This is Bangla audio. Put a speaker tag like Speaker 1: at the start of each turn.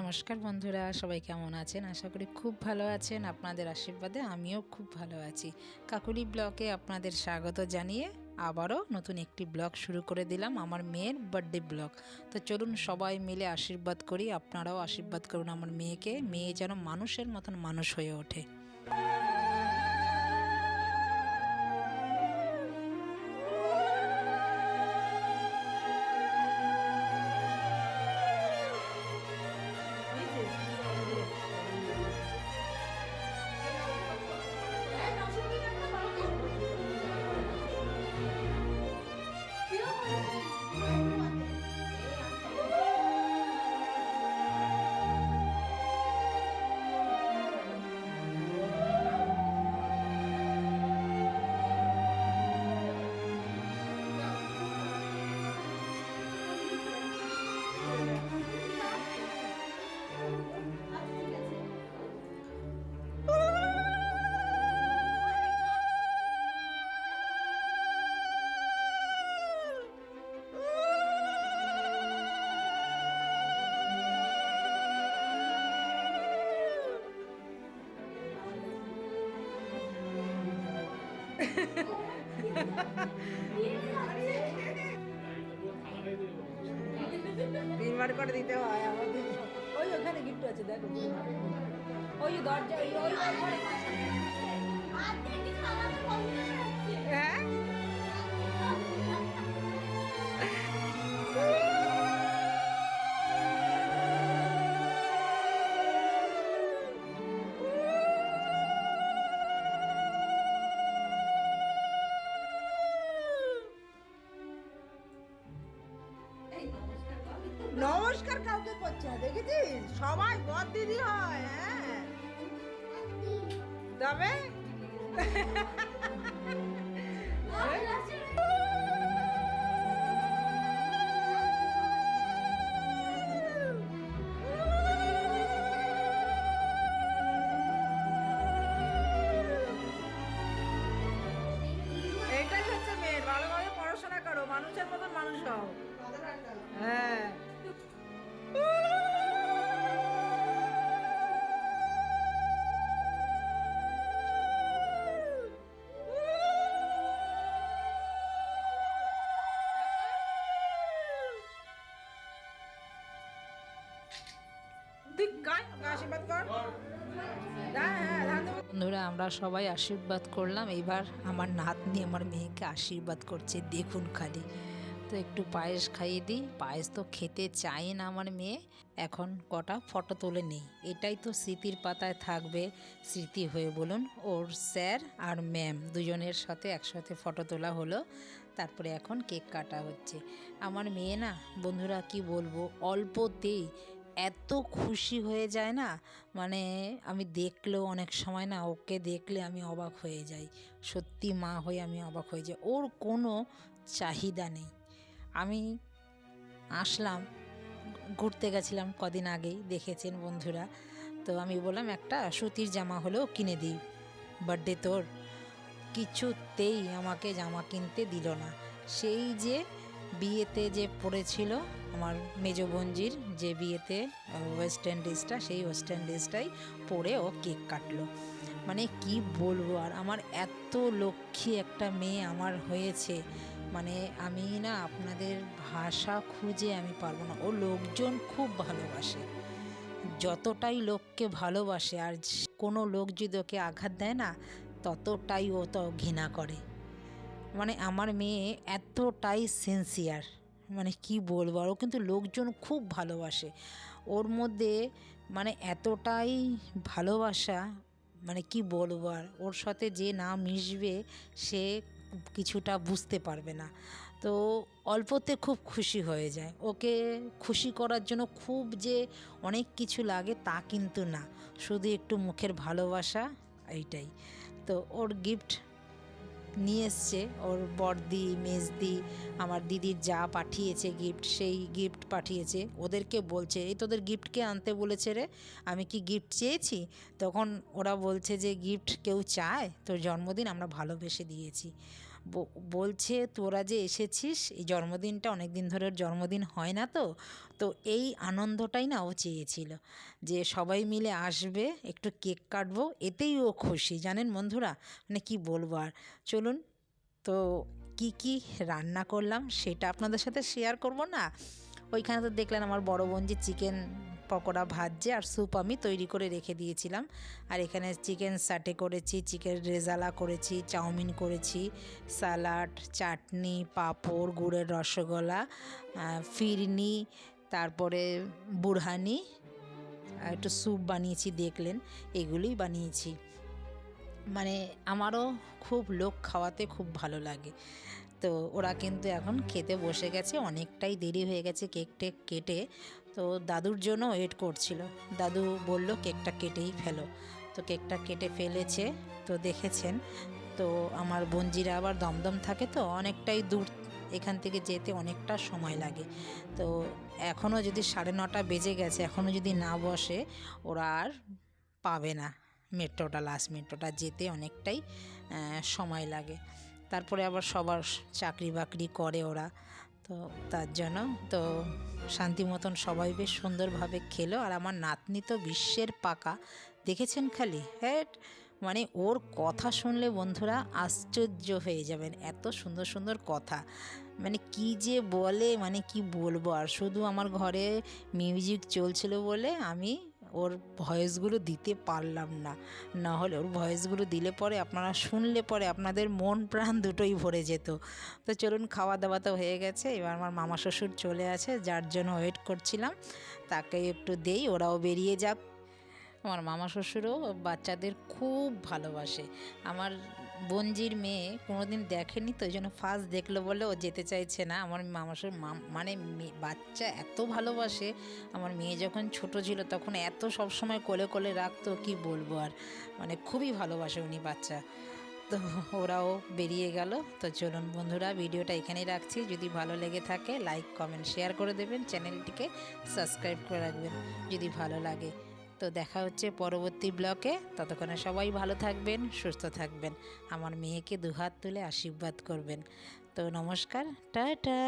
Speaker 1: নমস্কার বন্ধুরা, সবাই কেমন আছেন? আশা করি খুব ভালো আছেন। আপনাদের আশীর্বাদে আমিও খুব ভালো আছি। কাকুলি ব্লকে আপনাদের স্বাগত জানিয়ে আবারও নতুন একটি ব্লগ শুরু করে দিলাম, আমার মেয়ের বার্থডে ব্লগ। তো চলুন সবাই মিলে আশীর্বাদ করি, আপনারাও আশীর্বাদ করুন আমার মেয়েকে। মেয়ে যেন মানুষের মতন মানুষ হয়ে ওঠে।
Speaker 2: তিনবার করে দিতে হয় আমাদের। ওই ওখানে গিফট আছে দেখো। ওই দরজা ওই। হ্যাঁ? নমস্কার কাউকে করছে দেখেছিস? সবাই বদ দিদি হয় হ্যাঁ? তবে? হ্যাঁ হ্যাঁ।
Speaker 1: বন্ধুরা, আমরা সবাই আশীর্বাদ করলাম। এবার আমার নাতনি আমার মেয়েকে আশীর্বাদ করছে, দেখুন খালি। তো একটু পায়েস খাইয়ে দিই। পায়েস তো খেতে চায় না আমার মেয়ে। এখন কটা? ফটো তুলে নেই। এটাই তো স্মৃতির পাতায় থাকবে, স্মৃতি হয়ে বলুন। ওর স্যার আর ম্যাম দুজনের সাথে একসাথে ফটো তোলা হলো। তারপরে এখন কেক কাটা হচ্ছে। আমার মেয়ে না, বন্ধুরা কি বলব, অল্পতেই এত খুশি হয়ে যায় না? মানে আমি দেখলেও অনেক সময় না ওকে দেখলে আমি অবাক হয়ে যাই। সত্যি মা হয়ে আমি অবাক হয়ে যাই। ওর কোনো চাহিদা নেই। আমি আসলাম, ঘুরতে গেছিলাম কদিন আগেই, দেখেছেন বন্ধুরা। তো আমি বললাম, একটা সুতির জামা হলেও কিনে দিই। বার্থডে তোর। কিছুতেই আমাকে জামা কিনতে দিল না। সেই যে বিয়েতে যে পড়েছিল আমার মেজ বোনজির যে বিয়েতে ওয়েস্ট ইন্ডিজটা সেই ওয়েস্ট ইন্ডিজটাই পরে ও কেক কাটলো। মানে কি বলব, আর আমার এত লক্ষ্মী একটা মেয়ে আমার হয়েছে। মানে আমি না আপনাদের ভাষা খুঁজে আমি পারব না। ও লোকজন খুব ভালোবাসে। যতটাই লোককে ভালোবাসে, আর কোনো লোক যদি ওকে আঘাত দেয় না, ততটাই ও তো ঘৃণা করে। মানে আমার মেয়ে এতটাই সিনসিয়ার মানে কি বলব? আর ও কিন্তু লোকজন খুব ভালোবাসে। ওর মধ্যে মানে এতটাই ভালোবাসা মানে কি বলব? আর ওর সাথে যে না মিশবে, সে কিছুটা বুঝতে পারবে না। তো অল্পতে খুব খুশি হয়ে যায়। ওকে খুশি করার জন্য খুব যে অনেক কিছু লাগে তা কিন্তু না। শুধু একটু মুখের ভালোবাসা, এইটাই। তো ওর গিফট নিয়ে এসছে। ওর বড়দি, মেজদি, আমার দিদির যা পাঠিয়েছে গিফট সেই গিফট পাঠিয়েছে। ওদেরকে বলছে, এই তোদের গিফটকে আনতে বলেছে রে? আমি কি গিফট চেয়েছি? তখন ওরা বলছে যে গিফট কেউ চায়? তোর জন্মদিন আমরা ভালোবেসে দিয়েছি। বলছে তোরা যে এসেছিস, এই জন্মদিনটা অনেক দিন ধরে জন্মদিন হয় না তো তো এই আনন্দটাই না ও চেয়েছিল যে সবাই মিলে আসবে, একটু কেক কাটবো, এতেই ও খুশি। জানেন বন্ধুরা মানে কি বলব আর? চলুন, তো কি কি রান্না করলাম সেটা আপনাদের সাথে শেয়ার করব না? ওইখানে তো দেখলেন আমার বড় বোন যে চিকেন পকোড়া ভাজছে আর স্যুপ আমি তৈরি করে রেখে দিয়েছিলাম। আর এখানে চিকেন সাটে করেছি, চিকেন রেজালা করেছি, চাউমিন করেছি স্যালাড চাটনি, পাঁপড়, গুড়ের রসগোল্লা ফিরনি, তারপরে বুড়হানি আর একটু স্যুপ বানিয়েছি দেখলেন, এগুলোই বানিয়েছি। মানে আমারও খুব লোক খাওয়াতে খুব ভালো লাগে। তো ওরা কিন্তু এখন খেতে বসে গেছে, অনেকটাই দেরি হয়ে গেছে কেক টেক কেটে। তো দাদুর জন্য ওয়েট করছিল। দাদু বলল, কেকটা কেটেই ফেলো। তো কেকটা কেটে ফেলেছে, তো দেখেছেন। তো আমার বঞ্জিরা আবার দমদম থাকে তো, অনেকটাই দূর এখান থেকে যেতে অনেকটা সময় লাগে। তো এখনও যদি সাড়ে নটা বেজে গেছে এখনও যদি না বসে, ওরা আর পাবে না। মেট্রোটা লাস্ট মেট্রোটা যেতে অনেকটাই সময় লাগে। তারপরে আবার সবার চাকরি বাকরি করে ওরা। তো তার জন্য তো শান্তি মতন সবাই বেশ সুন্দরভাবে খেলো। আর আমার নাতনি তো বিশ্বের পাকা। দেখেছেন খালি? হ্যাঁ মানে ওর কথা শুনলে বন্ধুরা আশ্চর্য হয়ে যাবেন। এত সুন্দর সুন্দর কথা। মানে কি যে বলে মানে কি বলব? আর শুধু আমার ঘরে মিউজিক চলছিল বলে আমি ওর ভয়েসগুলো দিতে পারলাম না। না হলে ওর ভয়েসগুলো দিলে পরে আপনারা শুনলে পরে আপনাদের মন প্রাণ দুটোই ভরে যেত। তো চলুন খাওয়া দাওয়া তো হয়ে গেছে, এবার আমার মামা শ্বশুর চলে আছে, যার জন্য ওয়েট করছিলাম। তাকে একটু দেই, ওরাও বেরিয়ে যাক। আমার মামা শ্বশুরও বাচ্চাদের খুব ভালোবাসে। আমার বোনজির মেয়ে কোনোদিন দেখেনি তো ওই জন্য ফার্স্ট দেখল বলে ও যেতে চাইছে না। আমার মামা শ্বশুর মানে বাচ্চা এত ভালোবাসে। আমার মেয়ে যখন ছোট ছিল তখন এত সবসময় কোলে কোলে রাখতো, কি বলব আর? মানে খুবই ভালোবাসে উনি বাচ্চা। তো ওরাও বেরিয়ে গেল। তো চলুন বন্ধুরা, ভিডিওটা এখানেই রাখছি। যদি ভালো লেগে থাকে লাইক কমেন্ট শেয়ার করে দেবেন। চ্যানেলটিকে সাবস্ক্রাইব করে রাখবেন, যদি ভালো লাগে। তো দেখা হচ্ছে পরবর্তী ব্লকে। ততক্ষণে সবাই ভালো থাকবেন, সুস্থ থাকবেন। আমার মেয়েকে দুহাত তুলে আশীর্বাদ করবেন। তো নমস্কার, টাটা।